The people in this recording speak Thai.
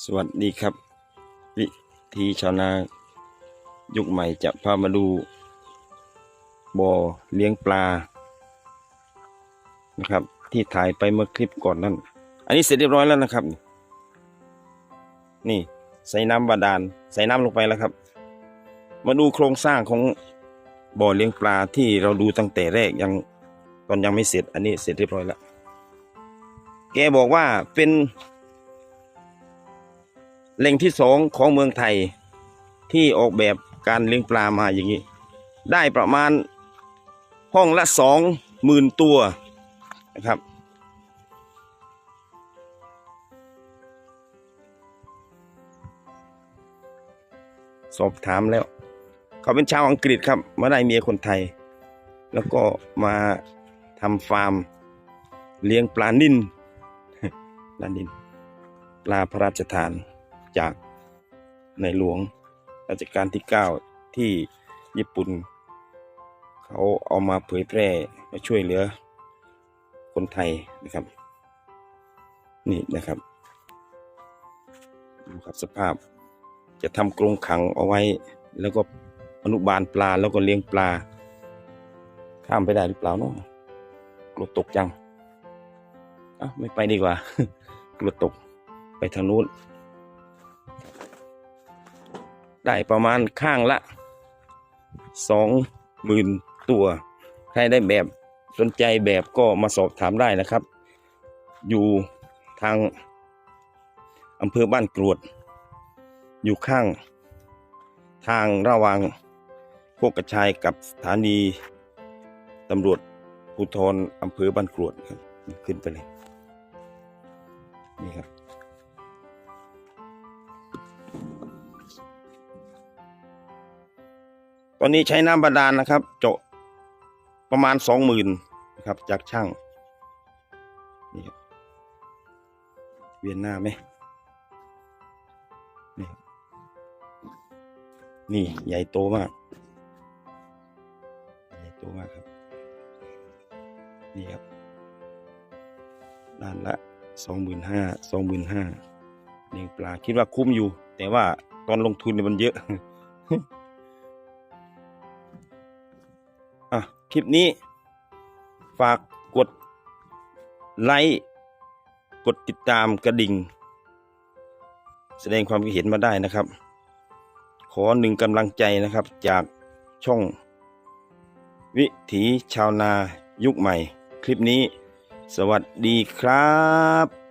สวัสดีครับ วิธีชาวนายุคใหม่จะพามาดูบ่อเลี้ยงปลา นะครับ ที่ถ่ายไปเมื่อคลิปก่อนนั่น อันนี้เสร็จเรียบร้อยแล้วนะครับ นี่ใส่น้ำบาดาลใส่น้ำลงไปแล้วครับ มาดูโครงสร้างของบ่อเลี้ยงปลาที่เราดูตั้งแต่แรกยังตอนยังไม่เสร็จ อันนี้เสร็จเรียบร้อยแล้ว แกบอกว่าเป็น แหล่งที่สองของเมืองไทยที่ออกแบบการเลี้ยงปลามาอย่างนี้ ได้ประมาณห้องละสองหมื่นตัวนะครับ สอบถามแล้ว เขาเป็นชาวอังกฤษครับ มาได้เมียคนไทย แล้วก็มาทำฟาร์ม เลี้ยงปลานินปลานิน ปลาพระราชทาน จากในหลวงรัชกาลที่ 9 ที่ญี่ปุ่น เขาเอามาเผยแพร่มาช่วยเหลือคนไทยนะครับ นี่นะครับดูครับสภาพจะทำกรงขังเอาไว้ แล้วก็อนุบาลปลาแล้วก็เลี้ยงปลา ข้ามไปได้หรือเปล่าเนาะกลัวตกจังอะไม่ไปดีกว่ากลัวตกไปทางนู้น ได้ประมาณข้างละสองหมื่นตัว ใครได้แบบสนใจแบบก็มาสอบถามได้นะครับ อยู่ทางอำเภอบ้านกรวด อยู่ข้าง ทางระหว่างโคกกระชายกับสถานีตำรวจภูธรอำเภอบ้านกรวดครับขึ้นไปเลยนี่ครับ ตอนนี้ใช้น้ำบาดาลนะครับ เจาะประมาณสองหมื่นนะครับ จากช่างนี่ครับเวียนหน้าไหมนี่นี่ใหญ่โตมาก ใหญ่โตมากครับ นี่ครับด้านละสองหมื่นห้าสองหมื่นห้าเลี้ยงปลาคิดว่าคุ้มอยู่ แต่ว่าตอนลงทุนเนี่ยมันเยอะ คลิปนี้ ฝากกดไลค์กดติดตามกระดิ่ง แสดงความคิดเห็นมาได้นะครับ ขอหนึ่งกำลังใจนะครับจากช่อง วิถีชาวนายุคใหม่ คลิปนี้ สวัสดีครับ